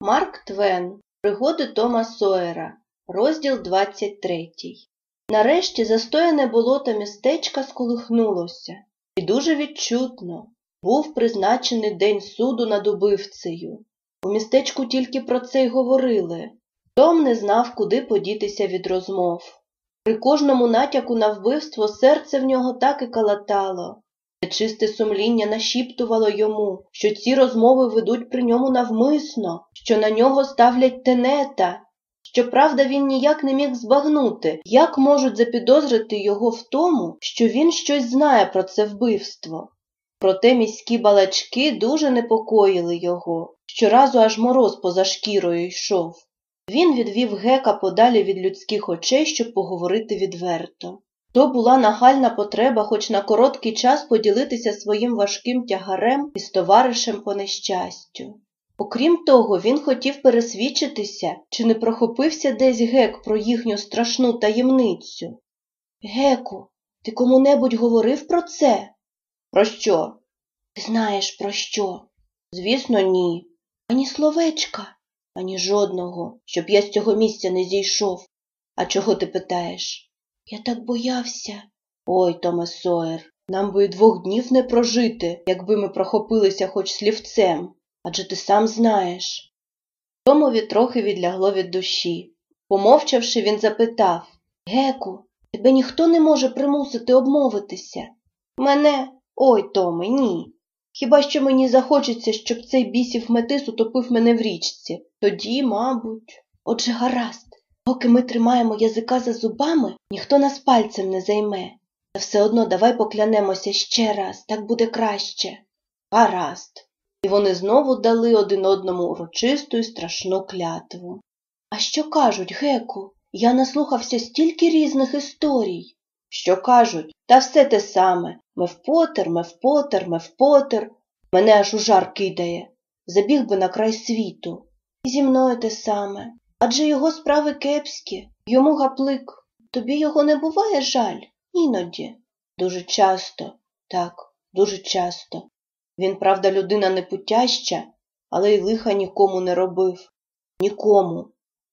Марк Твен. Пригоди Тома Сойера. Розділ 23. Нарешті застояне болото містечка сколихнулося. І дуже відчутно. Був призначений день суду над убивцею. У містечку тільки про це й говорили. Том не знав, куди подітися від розмов. При кожному натяку на вбивство серце в нього так і калатало. Нечисте сумління нашіптувало йому, що ці розмови ведуть при ньому навмисно, що на нього ставлять тенета. Щоправда, він ніяк не міг збагнути, як можуть запідозрити його в тому, що він щось знає про це вбивство. Проте міські балачки дуже непокоїли його, щоразу аж мороз поза шкірою йшов. Він відвів гека подалі від людських очей, щоб поговорити відверто. То була нагальна потреба хоч на короткий час поділитися своїм важким тягарем із товаришем по нещастю. Окрім того, він хотів пересвідчитися, чи не прохопився десь гек про їхню страшну таємницю. Геку, ти кому-небудь говорив про це? Про що? Ти знаєш, про що? Звісно, ні. Ані словечка, ані жодного, щоб я з цього місця не зійшов. А чого ти питаєш? Я так боявся. Ой, Томе Сойер, нам би і двох днів не прожити, якби ми прохопилися хоч слівцем, адже ти сам знаєш. Томові трохи відлягло від душі. Помовчавши, він запитав Геку, тебе ніхто не може примусити обмовитися? Мене, ой, Томе, ні. Хіба що мені захочеться, щоб цей бісів метис утопив мене в річці. Тоді, мабуть. Отже, гаразд. Поки ми тримаємо язика за зубами, ніхто нас пальцем не займе. Та все одно давай поклянемося ще раз, так буде краще. Гаразд. І вони знову дали один одному урочисту і страшну клятву. А що кажуть, Геку? Я наслухався стільки різних історій. Що кажуть, та все те саме Мевпотер, Мевпотер, Мевпотер. Мене аж у жар кидає. Забіг би на край світу. І зі мною те саме. Адже його справи кепські, йому гаплик. Тобі його не буває жаль? Іноді. Дуже часто, так, дуже часто. Він, правда, людина непутяща, але й лиха нікому не робив. Нікому,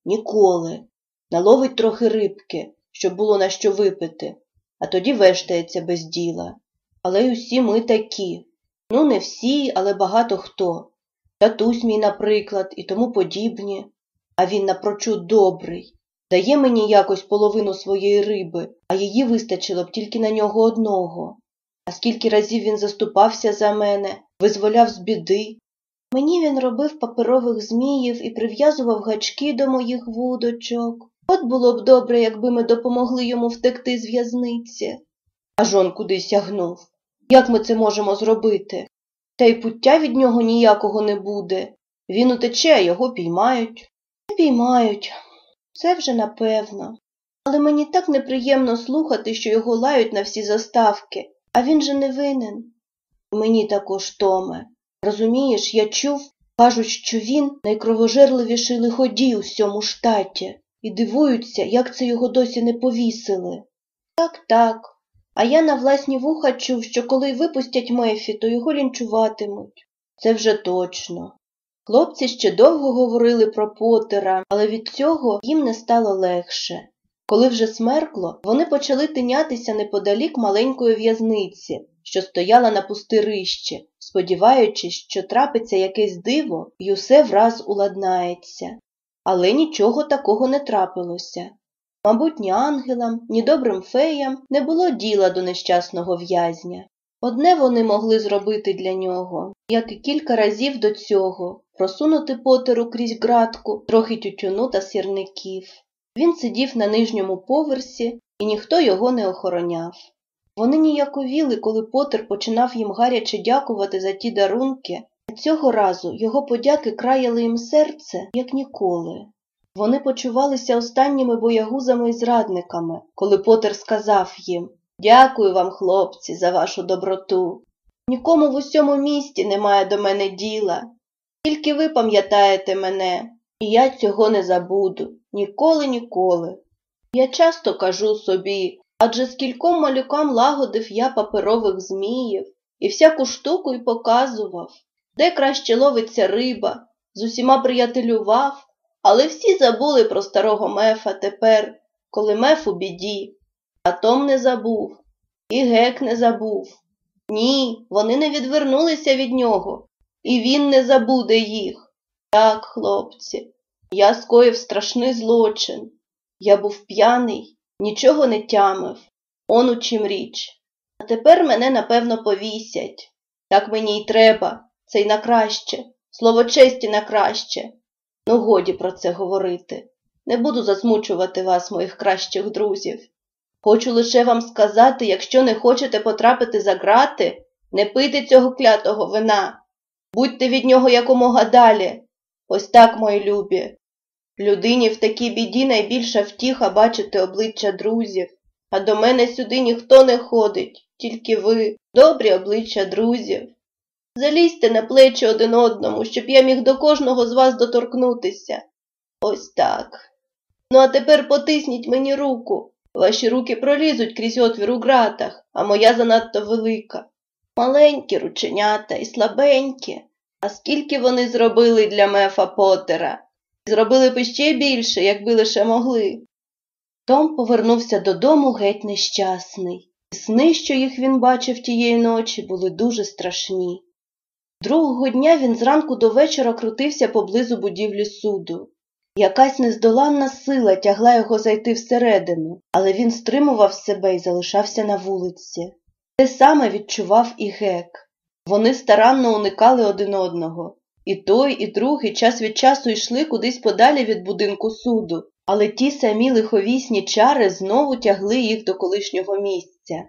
ніколи. Наловить трохи рибки, щоб було на що випити, а тоді вештається без діла. Але й усі ми такі. Ну, не всі, але багато хто. Татусь мій, наприклад, і тому подібні а він напрочуд добрий. Дає мені якось половину своєї риби, а її вистачило б тільки на нього одного. А скільки разів він заступався за мене, визволяв з біди. Мені він робив паперових зміїв і прив'язував гачки до моїх вудочок. От було б добре, якби ми допомогли йому втекти з в'язниці. Аж он куди сягнув. Як ми це можемо зробити? Та й пуття від нього ніякого не буде. Він утече, а його піймають. Піймають, це вже напевно. Але мені так неприємно слухати, що його лають на всі заставки, а він же не винен. Мені також Томе. Розумієш, я чув, кажуть, що він найкровожерливіший лиходій у всьому штаті, і дивуються, як це його досі не повісили. Так, так. А я на власні вуха чув, що коли випустять Мефі, то його лінчуватимуть. Це вже точно. Хлопці ще довго говорили про Потера, але від цього їм не стало легше. Коли вже смеркло, вони почали тинятися неподалік маленької в'язниці, що стояла на пустирищі, сподіваючись, що трапиться якесь диво і усе враз уладнається. Але нічого такого не трапилося. Мабуть, ні ангелам, ні добрим феям не було діла до нещасного в'язня. Одне вони могли зробити для нього, як і кілька разів до цього просунути потеру крізь ґратку, трохи тютюну та сірників. Він сидів на нижньому поверсі, і ніхто його не охороняв. Вони ніяковіли, коли Потер починав їм гаряче дякувати за ті дарунки, а цього разу його подяки краяли їм серце, як ніколи. Вони почувалися останніми боягузами і зрадниками, коли Потер сказав їм Дякую вам, хлопці, за вашу доброту. Нікому в усьому місті немає до мене діла. Тільки ви пам'ятаєте мене, і я цього не забуду. Ніколи, ніколи. Я часто кажу собі, адже скільком малюкам лагодив я паперових зміїв і всяку штуку й показував, де краще ловиться риба, з усіма приятелював, але всі забули про старого мефа тепер, коли меф у біді. А Том не забув, і гек не забув. Ні, вони не відвернулися від нього, і він не забуде їх. Так, хлопці, я скоїв страшний злочин. Я був п'яний, нічого не тямив. Он у чим річ. А тепер мене, напевно, повісять. Так мені й треба, це й на краще, слово честі на краще. Ну, годі про це говорити. Не буду засмучувати вас, моїх кращих друзів. Хочу лише вам сказати, якщо не хочете потрапити за грати, не пийте цього клятого вина. Будьте від нього якомога далі. Ось так, мої любі. Людині в такій біді найбільша втіха бачити обличчя друзів, а до мене сюди ніхто не ходить, тільки ви, добрі обличчя друзів. Залізьте на плечі один одному, щоб я міг до кожного з вас доторкнутися. Ось так. Ну, а тепер потисніть мені руку. Ваші руки пролізуть крізь отвір у ґратах, а моя занадто велика. Маленькі рученята і слабенькі. А скільки вони зробили для Мефа Поттера? Зробили б іще більше, якби лише могли. Том повернувся додому геть нещасний. Сни, що їх він бачив тієї ночі, були дуже страшні. Другого дня він зранку до вечора крутився поблизу будівлі суду. Якась нездоланна сила тягла його зайти всередину, але він стримував себе і залишався на вулиці. Те саме відчував і гек. Вони старанно уникали один одного. І той, і другий час від часу йшли кудись подалі від будинку суду, але ті самі лиховісні чари знову тягли їх до колишнього місця.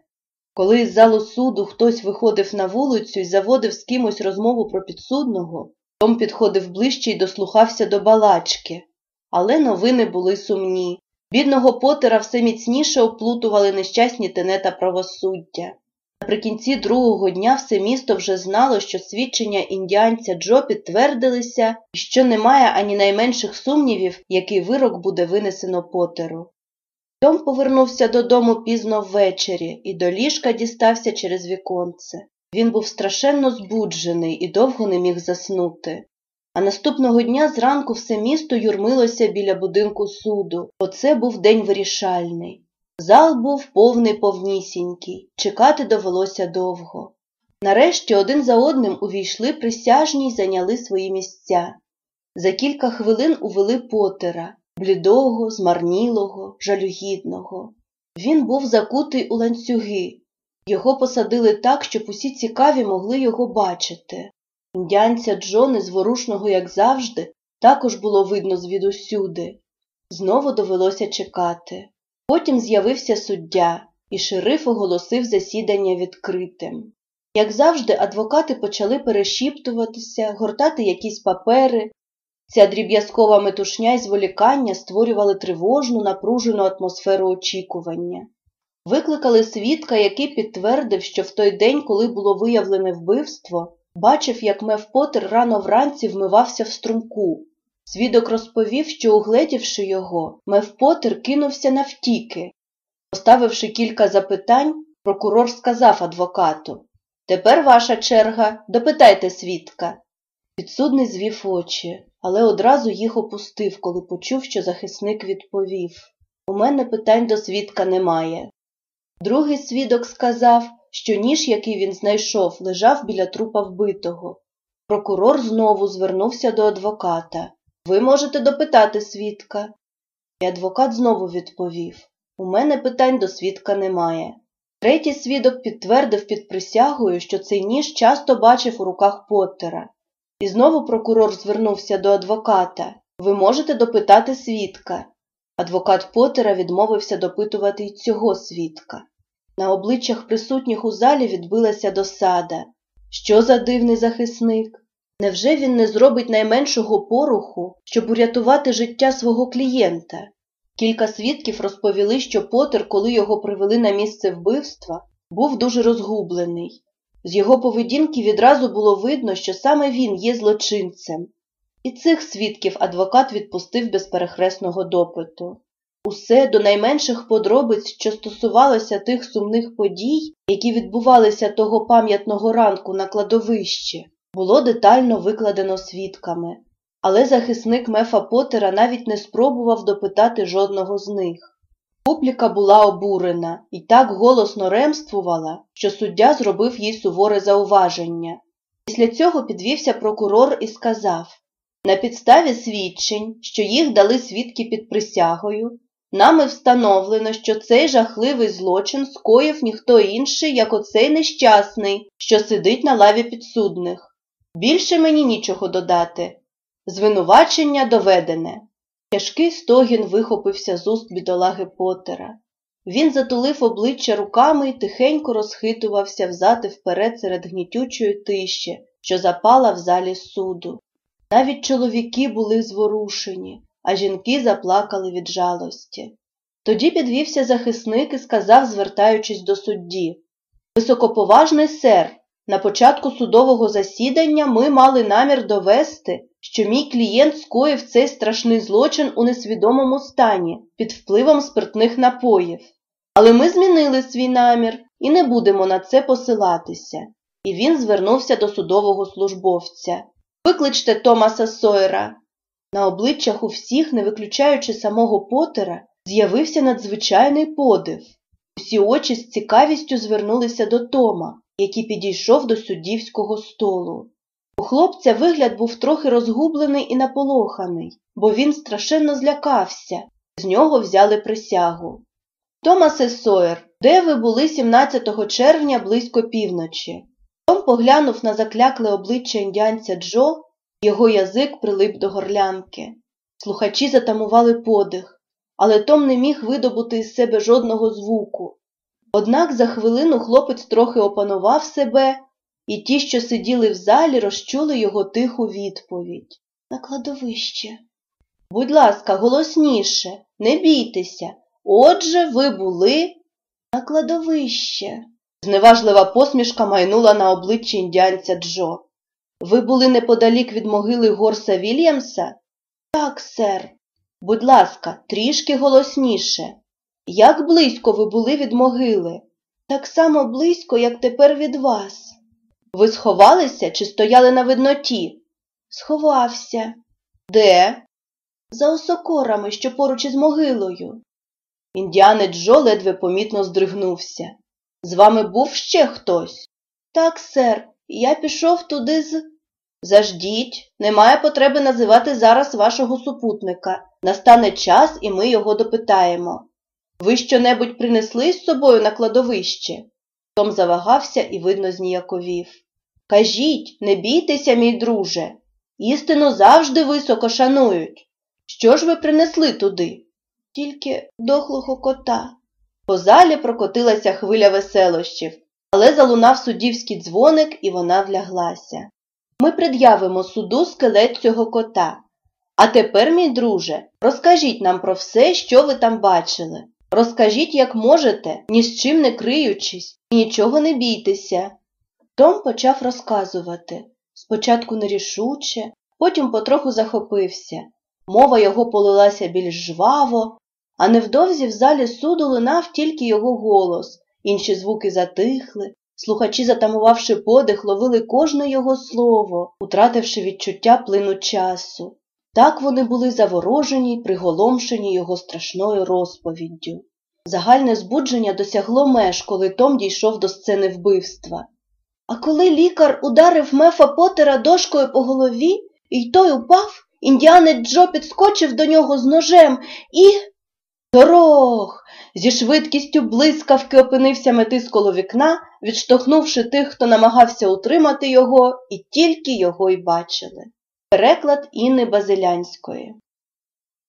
Коли з залу суду хтось виходив на вулицю і заводив з кимось розмову про підсудного, Том підходив ближче і дослухався до балачки. Але новини були сумні. Бідного Потера все міцніше оплутували нещасні тенета правосуддя. Наприкінці другого дня все місто вже знало, що свідчення індіанця Джо підтвердилися і що немає ані найменших сумнівів, який вирок буде винесено Потеру. Том повернувся додому пізно ввечері і до ліжка дістався через віконце. Він був страшенно збуджений і довго не міг заснути. А наступного дня зранку все місто юрмилося біля будинку суду. Оце був день вирішальний. Зал був повний повнісінький, чекати довелося довго. Нарешті один за одним увійшли присяжні й зайняли свої місця. За кілька хвилин увели Потера, блідого, змарнілого, жалюгідного. Він був закутий у ланцюги. Його посадили так, щоб усі цікаві могли його бачити. Індіанця Джо, незворушного, як завжди, також було видно звідусюди. Знову довелося чекати. Потім з'явився суддя, і шериф оголосив засідання відкритим. Як завжди, адвокати почали перешіптуватися, гортати якісь папери. Ця дріб'язкова метушня й зволікання створювали тривожну, напружену атмосферу очікування. Викликали свідка, який підтвердив, що в той день, коли було виявлене вбивство, бачив, як Мев Потер рано вранці вмивався в струмку. Свідок розповів, що, угледівши його, Мев Потер кинувся навтіки. Поставивши кілька запитань, прокурор сказав адвокату Тепер ваша черга, допитайте свідка. Підсудний звів очі, але одразу їх опустив, коли почув, що захисник відповів У мене питань до свідка немає. Другий свідок сказав, що ніж, який він знайшов, лежав біля трупа вбитого. Прокурор знову звернувся до адвоката. Ви можете допитати свідка. І адвокат знову відповів У мене питань до свідка немає. Третій свідок підтвердив під присягою, що цей ніж часто бачив у руках Поттера. І знову прокурор звернувся до адвоката. Ви можете допитати свідка. Адвокат Поттера відмовився допитувати й цього свідка. На обличчях присутніх у залі відбилася досада. Що за дивний захисник? Невже він не зробить найменшого поруху, щоб урятувати життя свого клієнта? Кілька свідків розповіли, що Потер, коли його привели на місце вбивства, був дуже розгублений. З його поведінки відразу було видно, що саме він є злочинцем. І цих свідків адвокат відпустив без перехресного допиту. Усе до найменших подробиць, що стосувалося тих сумних подій, які відбувалися того пам'ятного ранку на кладовищі, було детально викладено свідками. але захисник Мефа Поттера навіть не спробував допитати жодного з них. Публіка була обурена і так голосно ремствувала, що суддя зробив їй суворе зауваження. Після цього підвівся прокурор і сказав на підставі свідчень, що їх дали свідки під присягою, нами встановлено, що цей жахливий злочин скоїв ніхто інший, як оцей нещасний, що сидить на лаві підсудних. Більше мені нічого додати. Звинувачення доведене. Тяжкий стогін вихопився з уст бідолаги Поттера. Він затулив обличчя руками і тихенько розхитувався взад і вперед серед гнітючої тиші, що запала в залі суду. Навіть чоловіки були зворушені, а жінки заплакали від жалості. Тоді підвівся захисник і сказав, звертаючись до судді Високоповажний сер, на початку судового засідання ми мали намір довести, що мій клієнт скоїв цей страшний злочин у несвідомому стані під впливом спиртних напоїв. Але ми змінили свій намір і не будемо на це посилатися. І він звернувся до судового службовця. Викличте Томаса Сойера. На обличчях у всіх, не виключаючи самого Потера, з'явився надзвичайний подив. Усі очі з цікавістю звернулися до Тома, який підійшов до суддівського столу. У хлопця вигляд був трохи розгублений і наполоханий, бо він страшенно злякався. З нього взяли присягу. Томасе Сойер, де ви були 17 червня близько півночі? Том поглянув на заклякле обличчя індіанця Джо, його язик прилип до горлянки. Слухачі затамували подих, але Том не міг видобути із себе жодного звуку. Однак за хвилину хлопець трохи опанував себе, і ті, що сиділи в залі, розчули його тиху відповідь. На кладовище. Будь ласка, голосніше, не бійтеся. Отже, ви були на кладовище. Зневажлива посмішка майнула на обличчі індіанця Джо. Ви були неподалік від могили Горса Вільямса? Так, сер. Будь ласка, трішки голосніше. Як близько ви були від могили? Так само близько, як тепер від вас. Ви сховалися чи стояли на видноті? Сховався. Де? За осокорами, що поруч із могилою. Індіанець Джо ледве помітно здригнувся. З вами був ще хтось? Так, сер, я пішов туди з. Заждіть, немає потреби називати зараз вашого супутника. Настане час, і ми його допитаємо. Ви щонебудь принесли з собою на кладовище? Том завагався і, видно, зніяковів. Кажіть, не бійтеся, мій друже. Істину завжди високо шанують. Що ж ви принесли туди? Тільки дохлого кота. По залі прокотилася хвиля веселощів, але залунав суддівський дзвоник, і вона вляглася. Ми пред'явимо суду скелет цього кота. А тепер, мій друже, розкажіть нам про все, що ви там бачили. Розкажіть, як можете, ні з чим не криючись, і нічого не бійтеся. Том почав розказувати спочатку нерішуче, потім потроху захопився. Мова його полилася більш жваво, а невдовзі в залі суду лунав тільки його голос, інші звуки затихли, слухачі, затамувавши подих, ловили кожне його слово, утративши відчуття плину часу. Так вони були заворожені й приголомшені його страшною розповіддю. Загальне збудження досягло меж, коли Том дійшов до сцени вбивства. А коли лікар ударив Мефа Потера дошкою по голові, і той упав, індіанець Джо підскочив до нього з ножем і. Дорог! Зі швидкістю блискавки опинився метис коло вікна, відштовхнувши тих, хто намагався утримати його, і тільки його й бачили. Переклад Інни Базилянської